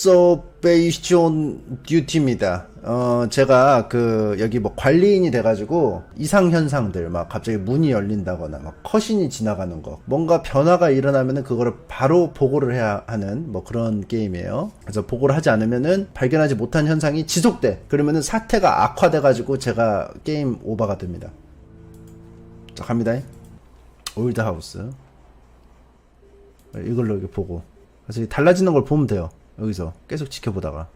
옵서베이션 듀티입니다. 어, 제가 그, 여기 뭐 관리인이 돼가지고 이상 현상들, 막 갑자기 문이 열린다거나, 막 컷신이 지나가는 거, 뭔가 변화가 일어나면은 그거를 바로 보고를 해야 하는 뭐 그런 게임이에요. 그래서 보고를 하지 않으면은 발견하지 못한 현상이 지속돼. 그러면은 사태가 악화돼가지고 제가 게임 오버가 됩니다. 자, 갑니다. 올드 하우스. 이걸로 이렇게 보고. 그래서 이 달라지는 걸 보면 돼요. 여기서 계속 지켜보다가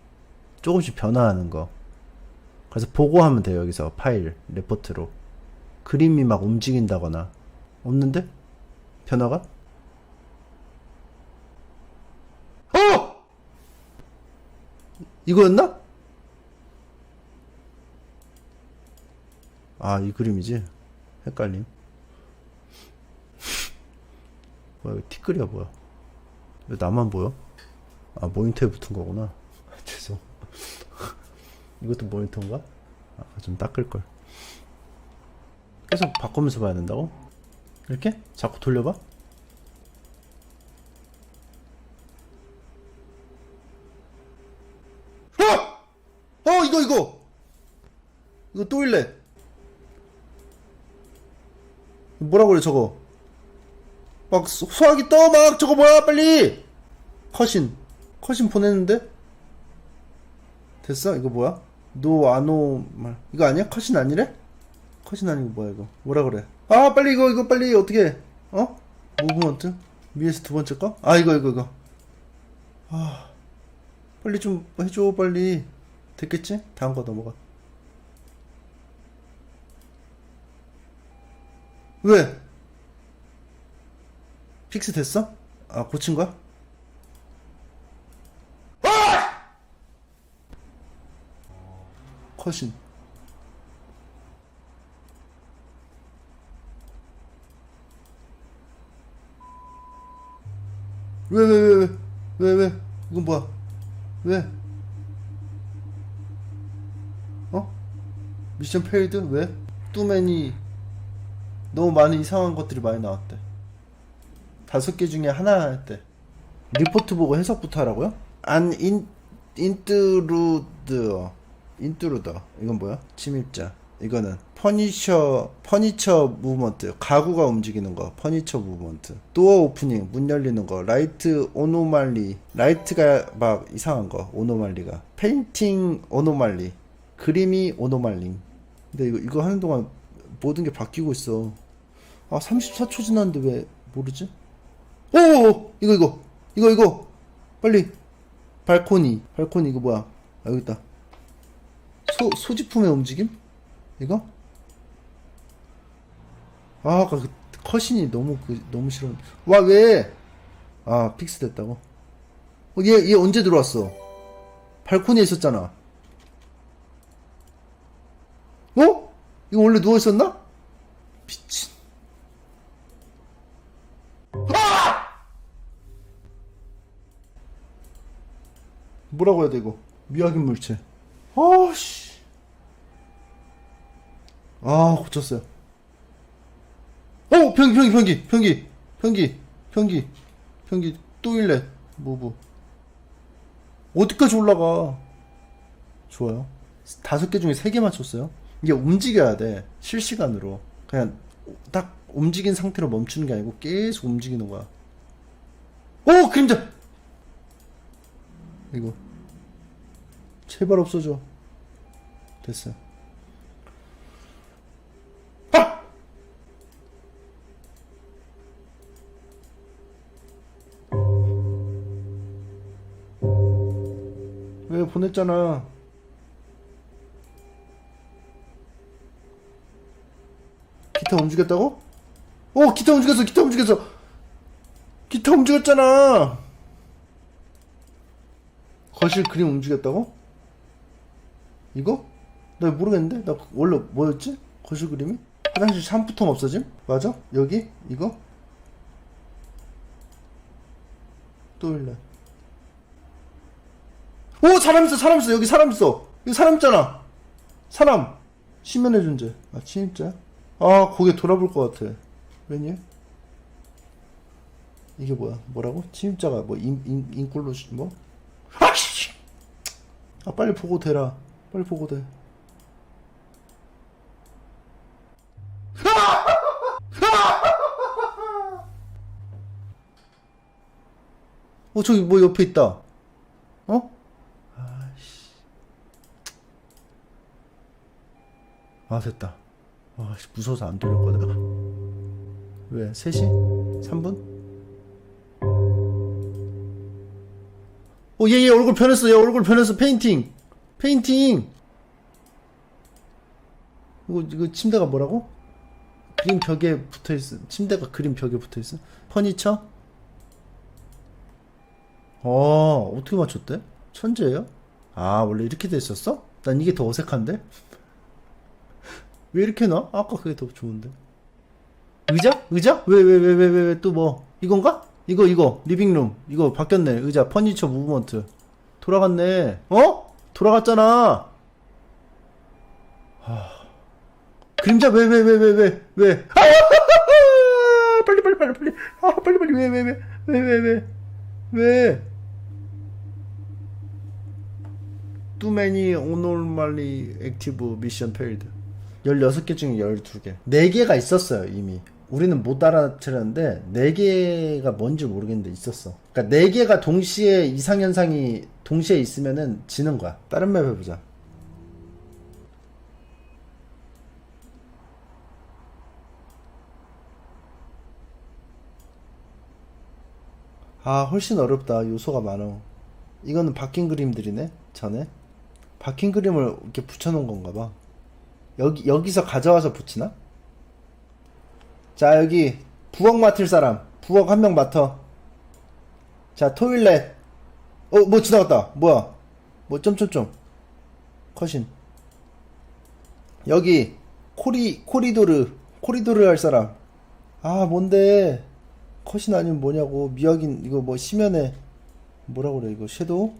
조금씩 변화하는 거. 그래서 보고하면 돼요. 여기서 파일 레포트로 그림이 막 움직인다거나 없는데 변화가? 어! 이거였나? 아, 이 그림이지. 헷갈림. 뭐야, 티끌이야, 뭐야. 왜 나만 보여? 아 모니터에 붙은 거구나 죄송 이것도 모니터인가? 아, 좀 닦을걸 계속 바꾸면서 봐야 된다고? 이렇게? 자꾸 돌려봐? 어! 어 이거 이거 이거 또 일래 뭐라 그래 저거 막 소- 소화기 떠 막 저거 뭐야 빨리 컷신 컷신 보냈는데? 됐어? 이거 뭐야? 노 아노 말. 이거 아니야? 컷신 아니래? 컷신 아니고 뭐야 이거? 뭐라 그래? 아 빨리 이거 이거 빨리 어떻게 어? 무브먼트? 위에서 두 번째 거 아 이거 이거 이거. 아 빨리 좀 해줘 빨리. 됐겠지? 다음 거 넘어가. 왜? 픽스 됐어? 아 고친 거야? 컷신 왜왜 왜 왜? 왜 왜? 이건 뭐야? 왜? 어? 미션 페일드 왜? 뚜맨이 너무 많은 이상한 것들이 많이 나왔대. 다섯 개 중에 하나 했대. 리포트 보고 해석부터 하라고요? 안 인, 인트루드 인트루더. 이건 뭐야? 침입자. 이거는 퍼니처 퍼니처 무브먼트. 가구가 움직이는 거. 퍼니처 무브먼트. 도어 오프닝 문 열리는 거. 라이트 오노말리. 라이트가 막 이상한 거. 오노말리가. 페인팅 오노말리. 그림이 오노말리 근데 이거 이거 하는 동안 모든 게 바뀌고 있어. 아 34초 지났는데 왜 모르지? 오! 이거 이거. 이거 이거. 빨리. 발코니. 발코니 이거 뭐야? 아 여기 있다 소 소지품의 움직임? 이거? 아 아까 그 컷신이 너무 그 너무 싫어 와 왜 아 픽스 됐다고? 얘얘 얘 언제 들어왔어? 발코니에 있었잖아. 어? 이거 원래 누워 있었나? 미친. 뭐라고 해야 돼 이거? 미확인 물체. 아씨 아 고쳤어요. 어 변기 변기 변기 변기 변기 변기 변기. 또 일래 무브. 어디까지 올라가? 좋아요. 다섯 개 중에 세 개 맞췄어요. 이게 움직여야 돼 실시간으로. 그냥 딱 움직인 상태로 멈추는 게 아니고 계속 움직이는 거야. 오 그림자! 이거. 제발 없어져. 됐어요 왜 보냈잖아 기타 움직였다고? 어 기타 움직였어 기타 움직였어 기타 움직였잖아 거실 그림 움직였다고? 이거? 나 모르겠는데? 나 원래 뭐였지? 거실 그림이? 화장실 샴푸통 없어짐? 맞아? 여기? 이거? 또 일래 오! 사람 있어 사람 있어 여기 사람 있어 여기 사람 있잖아 사람 시면의 존재 아 침입자? 아 고개 돌아볼 것 같아 웬일? 이게 뭐야 뭐라고? 침입자가 뭐 인, 인, 인클루시 뭐? 아씨! 아, 빨리 보고 대라. 빨리 보고 대. 어, 저기 뭐 옆에 있다. 어? 아씨. 아, 됐다. 아씨, 무서워서 안 돌렸거든. 왜? 3시? 3분? 어, 얘, 얘 얼굴 변했어. 얘 얼굴 변했어. 페인팅. 페인팅. 이거, 이거 침대가 뭐라고? 그림 벽에 붙어 있어. 침대가 그림 벽에 붙어 있어. 퍼니처? 어, 어떻게 맞췄대? 천재예요? 아, 원래 이렇게 돼 있었어? 난 이게 더 어색한데? 왜 이렇게 놔? 아까 그게 더 좋은데. 의자? 의자? 왜, 왜, 왜, 왜, 왜, 왜, 또 뭐. 이건가? 이거, 이거. 리빙룸. 이거 바뀌었네. 의자. 퍼니처 무브먼트. 돌아갔네. 어? 돌아갔잖아. 하... 그림자 왜, 왜, 왜, 왜, 왜, 왜. 아! 빨리, 빨리, 빨리, 빨리. 아, 빨리, 빨리. 왜, 왜, 왜, 왜, 왜, 왜. 왜? Too many abnormally. 16개 중에 12개. 4개가 있었어요, 이미. 우리는 못 알아차렸는데 4개가 뭔지 모르겠는데 있었어. 그러니까 4개가 동시에 이상 현상이 동시에 있으면은 지는 거야. 다른 맵 해보자. 아, 훨씬 어렵다. 요소가 많어. 이거는 바뀐 그림들이네, 전에. 바뀐 그림을 이렇게 붙여놓은 건가 봐. 여기, 여기서 가져와서 붙이나? 자, 여기, 부엌 맡을 사람. 부엌 한 명 맡아. 자, 토일렛. 어, 뭐 지나갔다. 뭐야? 뭐, 점점점. 컷인. 여기, 코리, 코리도르. 코리도르 할 사람. 아, 뭔데. 컷인 아니면 뭐냐고. 미확인, 이거 뭐, 시면에, 뭐라 그래, 이거, 섀도우?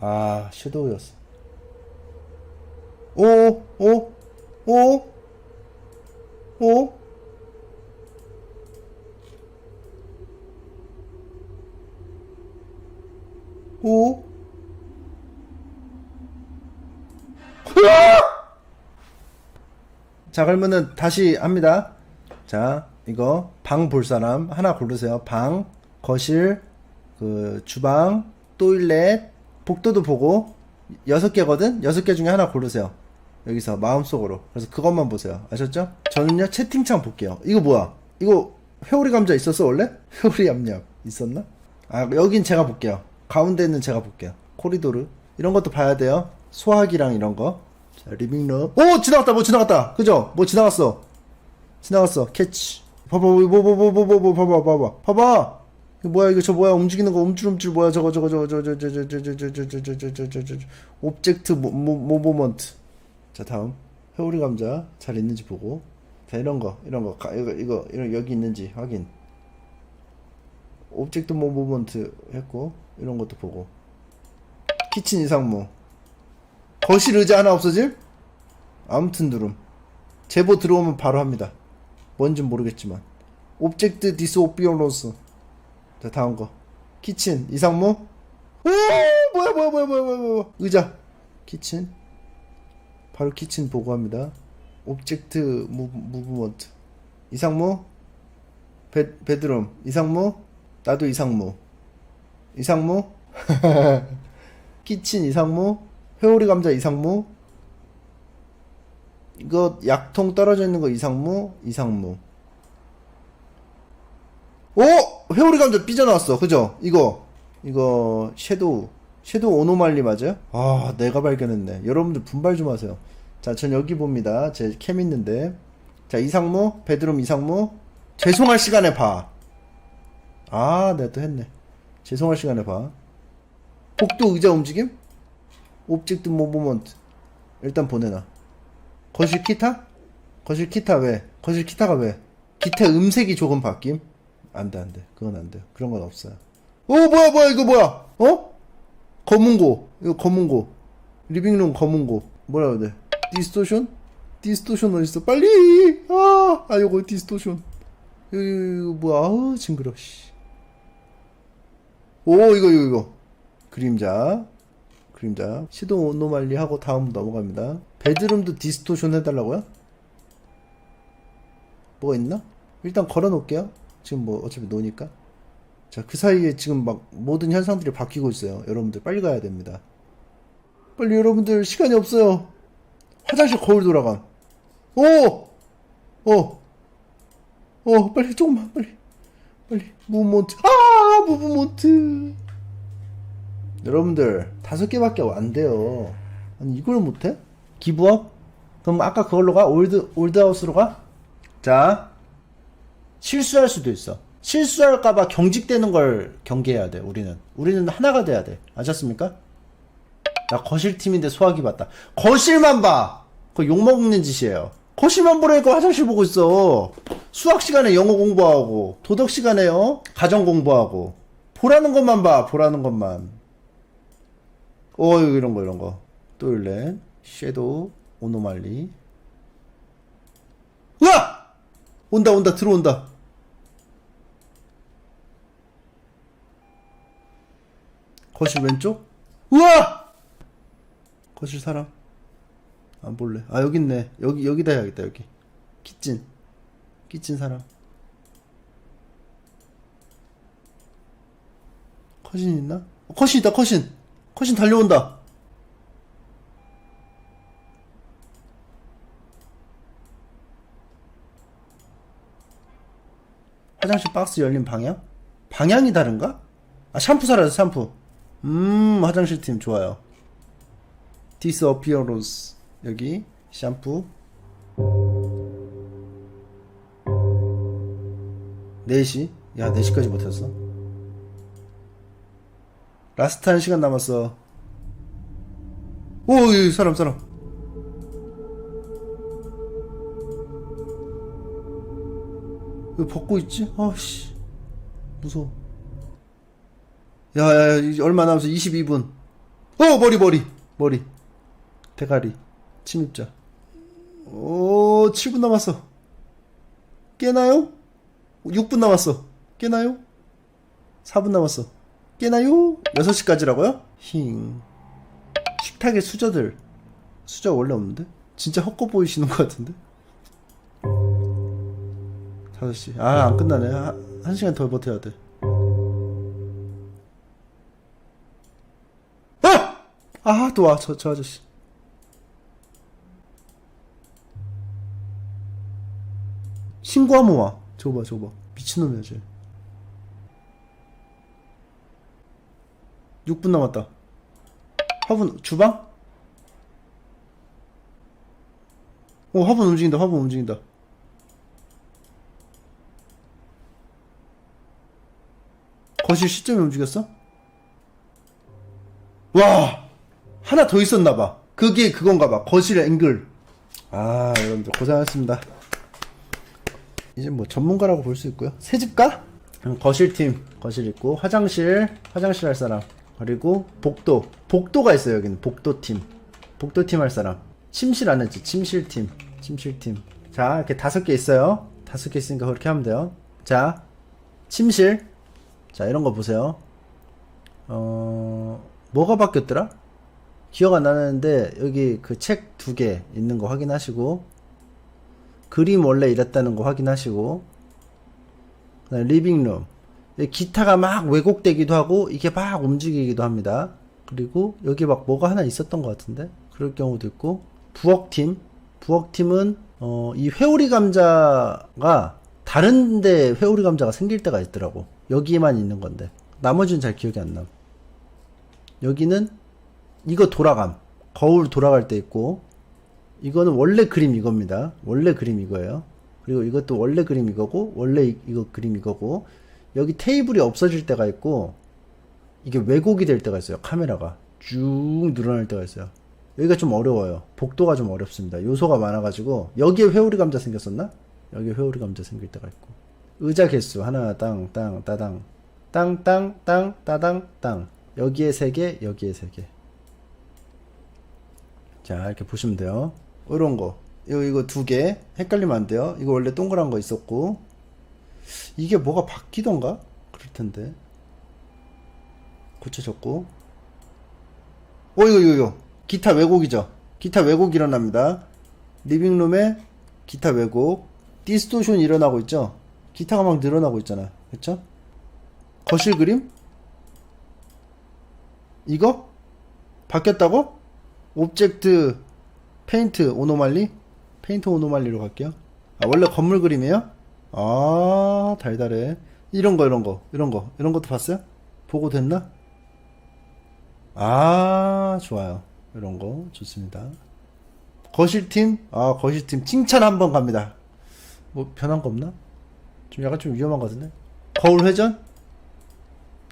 아, 섀도우였어. 오, 오, 오, 오. 오. 자, 그러면은 다시 합니다. 자, 이거 방 볼 사람 하나 고르세요. 방, 거실, 그 주방, 토일렛, 복도도 보고 여섯 개거든. 여섯 개 중에 하나 고르세요. 여기서 마음속으로. 그래서 그것만 보세요. 아셨죠? 저는요 채팅창 볼게요. 이거 뭐야? 이거 회오리 감자 있었어 원래? 회오리 얌얌 있었나? 아 여긴 제가 볼게요. 가운데 있는 제가 볼게요. 코리도르 이런 것도 봐야 돼요. 소화기랑 이런 거. 자 리빙룸. 오 지나갔다 뭐 지나갔다. 그죠? 뭐 지나갔어. 지나갔어. 캐치. 봐봐 뭐뭐뭐뭐뭐뭐 봐봐 봐봐 봐봐. 이거 뭐야 이거 저 뭐야 움직이는 거 움찔움찔 뭐야 저거 저거 저거 저거 저거 저거 저거 저거 저거 저거 저거 저거 저거 옵젝트 모모먼트 자 다음. 회오리 감자 잘 있는지 보고. 자 이런 거 이런 거. 가- 이거 이거 이런 여기 있는지 확인. 옵젝트 모모먼트 했고 이런 것도 보고. 키친 이상무 거실 의자 하나 없어질? 아무튼 누름. 제보 들어오면 바로 합니다. 뭔진 모르겠지만. 옵젝트 디스오피어로스 자 다음 거. 키친 이상무 오 뭐야 뭐야 뭐야 뭐야 뭐야 뭐야. 의자. 키친 바로 키친 보고합니다. 옵젝트 무, 무브먼트 이상무 베, 베드룸 이상무 나도 이상무 이상무 키친 이상무 회오리 감자 이상무 이거 약통 떨어져 있는 거 이상무 이상무 오! 회오리 감자 삐져나왔어. 그죠? 이거, 이거, 섀도우. 섀도우 오노말리 맞아요? 아, 내가 발견했네. 여러분들 분발 좀 하세요. 자, 전 여기 봅니다. 제 캠 있는데. 자, 이상무, 베드룸 이상무. 죄송할 시간에 봐. 아, 내가 또 했네. 죄송할 시간에 봐. 복도 의자 움직임? 옵젝트 모브먼트. 일단 보내놔. 거실 기타? 거실 기타 왜? 거실 기타가 왜? 기타 음색이 조금 바뀜? 안 돼, 안 돼. 그건 안 돼. 그런 건 없어요. 오, 뭐야, 뭐야, 이거 뭐야? 어? 검은고. 이거 검은고. 리빙룸 검은고. 뭐라 그래? 디스토션? 디스토션 어딨어? 빨리! 아, 아, 요거 디스토션. 이거, 이거, 이거 뭐야? 아우, 징그러, 씨. 오 이거 이거 이거 그림자 그림자 시도 오노말리 하고 다음 넘어갑니다 베드룸도 디스토션 해달라고요? 뭐가 있나? 일단 걸어 놓을게요 지금 뭐 어차피 노니까 자 그 사이에 지금 막 모든 현상들이 바뀌고 있어요 여러분들 빨리 가야 됩니다 빨리 여러분들 시간이 없어요 화장실 거울 돌아가 오! 어! 어 빨리 조금만 빨리 빨리 무브몬트 아 무브몬트 여러분들 다섯 개밖에 안 돼요 아니 이걸 못 해? 기부업? 그럼 아까 그걸로 가? 올드 올드하우스로 가? 자 실수할 수도 있어 실수할까봐 경직되는 걸 경계해야 돼 우리는. 우리는 하나가 돼야 돼. 아셨습니까? 나 거실팀인데 소화기 봤다. 거실만 봐! 그거 욕먹는 짓이에요. 거실만 보라니까 화장실 보고 있어. 수학 시간에 영어 공부하고 도덕 시간에요 가정 공부하고. 보라는 것만 봐 보라는 것만. 어 이런 거 이런 거. 또일렌 섀도우 오노말리. 으아 온다 온다 들어온다 거실 왼쪽? 우와! 거실 사람? 안 볼래. 아 여기 있네. 여기 여기다 해야겠다 여기. 키친. 키친 사람. 커신 있나? 어, 커신 있다 커신. 커신 달려온다. 화장실 박스 열린 방향? 방향이 다른가? 아 샴푸 사라져 샴푸 음 화장실 팀 좋아요. 디스 어피어로스 여기 샴푸. 4시? 야 4시까지 못했어. 라스트 한 시간 남았어. 오 여기 사람 사람. 왜 벗고 있지? 아씨. 무서워 야 야야 이제 얼마 남았어 22분 어 머리 머리 머리 대가리 침입자 오 7분 남았어 깨나요? 6분 남았어 깨나요? 4분 남았어 깨나요? 6시까지라고요? 힝 식탁에 수저들 수저 원래 없는데? 진짜 헛거 보이시는 것 같은데? 5시 아 안 끝나네 한, 한 시간 더 버텨야 돼 아! 아, 또 와, 저, 저 아저씨. 신고하면 와. 저거 봐, 저거 봐. 미친놈이야, 쟤. 6분 남았다. 화분, 주방? 어, 화분 움직인다, 화분 움직인다. 거실 시점이 움직였어? 와 하나 더 있었나 봐. 그게 그건가 봐. 거실의 앵글. 아 여러분들 고생하셨습니다. 이제 뭐 전문가라고 볼 수 있고요. 새집가? 음, 거실팀. 거실 있고 화장실. 화장실 할 사람. 그리고 복도. 복도가 있어요 여기는. 복도팀. 복도팀 할 사람. 침실 안 했지. 침실팀. 침실팀. 자 이렇게 다섯 개 있어요. 다섯 개 있으니까 그렇게 하면 돼요. 자 침실. 자 이런 거 보세요. 어 뭐가 바뀌었더라? 기억 안 나는데 여기 그 책 두 개 있는 거 확인하시고 그림 원래 이랬다는 거 확인하시고 리빙룸 기타가 막 왜곡되기도 하고 이게 막 움직이기도 합니다. 그리고 여기 막 뭐가 하나 있었던 것 같은데 그럴 경우도 있고 부엌팀 부엌팀은 어, 이 회오리 감자가 다른데 회오리 감자가 생길 때가 있더라고 여기에만 있는 건데 나머지는 잘 기억이 안 나. 여기는 이거 돌아감. 거울 돌아갈 때 있고 이거는 원래 그림 이겁니다. 원래 그림 이거예요. 그리고 이것도 원래 그림 이거고 원래 이, 이거 그림 이거고 여기 테이블이 없어질 때가 있고 이게 왜곡이 될 때가 있어요 카메라가. 쭉 늘어날 때가 있어요. 여기가 좀 어려워요. 복도가 좀 어렵습니다. 요소가 많아가지고 여기에 회오리 감자 생겼었나? 여기에 회오리 감자 생길 때가 있고. 의자 개수. 하나 땅땅 따당. 땅땅땅 따당 땅. 여기에 세 개, 여기에 세 개. 자, 이렇게 보시면 돼요. 이런 거. 이거, 이거 두 개. 헷갈리면 안 돼요. 이거 원래 동그란 거 있었고. 이게 뭐가 바뀌던가? 그럴 텐데. 고쳐졌고 어 이거 이거 이거 기타 왜곡이죠 기타 왜곡 일어납니다 리빙룸에 기타 왜곡 디스토션 일어나고 있죠 기타가 막 늘어나고 있잖아 그쵸 거실 그림 이거 바뀌었다고 옵젝트 페인트 오노말리 페인트 오노말리로 갈게요. 아 원래 건물 그림이에요? 아 달달해. 이런 거 이런 거 이런 거 이런 것도 봤어요? 보고 됐나? 아 좋아요. 이런 거 좋습니다. 거실팀? 아 거실팀. 칭찬 한번 갑니다. 뭐 변한 거 없나? 좀 약간 좀 위험한 거 같은데? 거울 회전?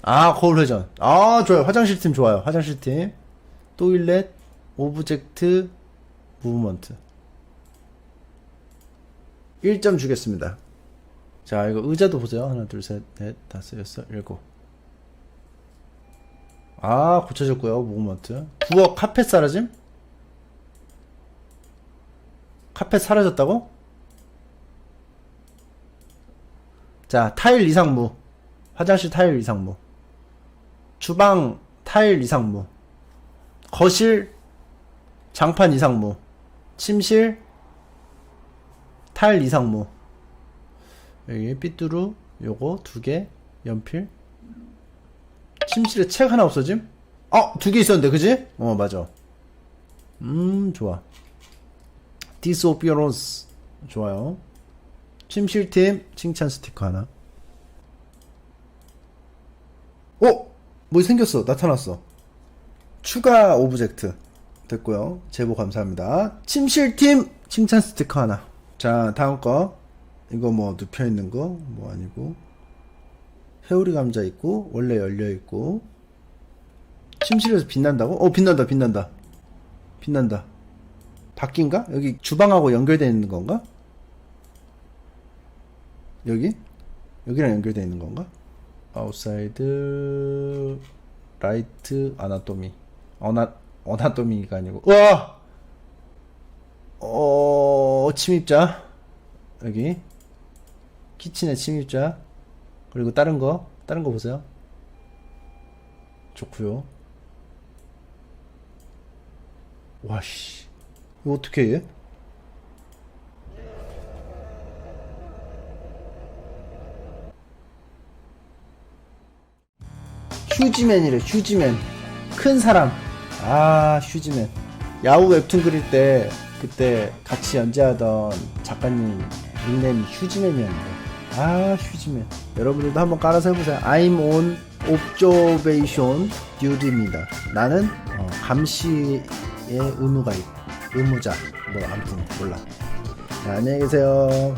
아 거울 회전. 아 좋아요. 화장실 팀 좋아요. 화장실 팀. 토일렛 오브젝트 무브먼트. 1점 주겠습니다. 자 이거 의자도 보세요. 하나 둘 셋 넷 다섯 여섯 일곱. 아 고쳐졌고요 무브먼트. 부엌 카펫 사라짐? 카펫 사라졌다고? 자 타일 이상무. 화장실 타일 이상무. 주방 타일 이상무. 거실 장판 이상무 침실 타일 이상무. 여기 삐뚤루 요거 두 개 연필. 침실에 책 하나 없어짐? 어! 두 개 있었는데 그지? 어 맞아. 음 좋아. 디스오피어런스 좋아요. 침실팀 칭찬 스티커 하나. 어? 뭐 생겼어. 나타났어. 추가 오브젝트 됐고요 제보 감사합니다 침실팀 칭찬 스티커 하나 자 다음 거 이거 뭐 눕혀 있는 거 뭐 아니고 회오리 감자 있고 원래 열려 있고 침실에서 빛난다고? 어 빛난다 빛난다 빛난다 바뀐가? 여기 주방하고 연결되어 있는 건가? 여기? 여기랑 연결되어 있는 건가? 아웃사이드 라이트 아나토미 어나 어나토미가 아니고. 우와! 어 침입자. 여기. 키친의 침입자. 그리고 다른 거 다른 거 보세요. 좋고요. 와씨. 이거 어떻게 해? 휴지맨이래 휴지맨. 큰 사람 아 휴지맨 야후 웹툰 그릴 때 그때 같이 연재하던 작가님 닉네임이 휴지맨이었는데. 아 휴지맨 여러분들도 한번 깔아서 해보세요. I'm on observation duty입니다. 나는 어, 감시의 의무가 있 의무자. 뭐 아무튼 몰라. 자, 안녕히 계세요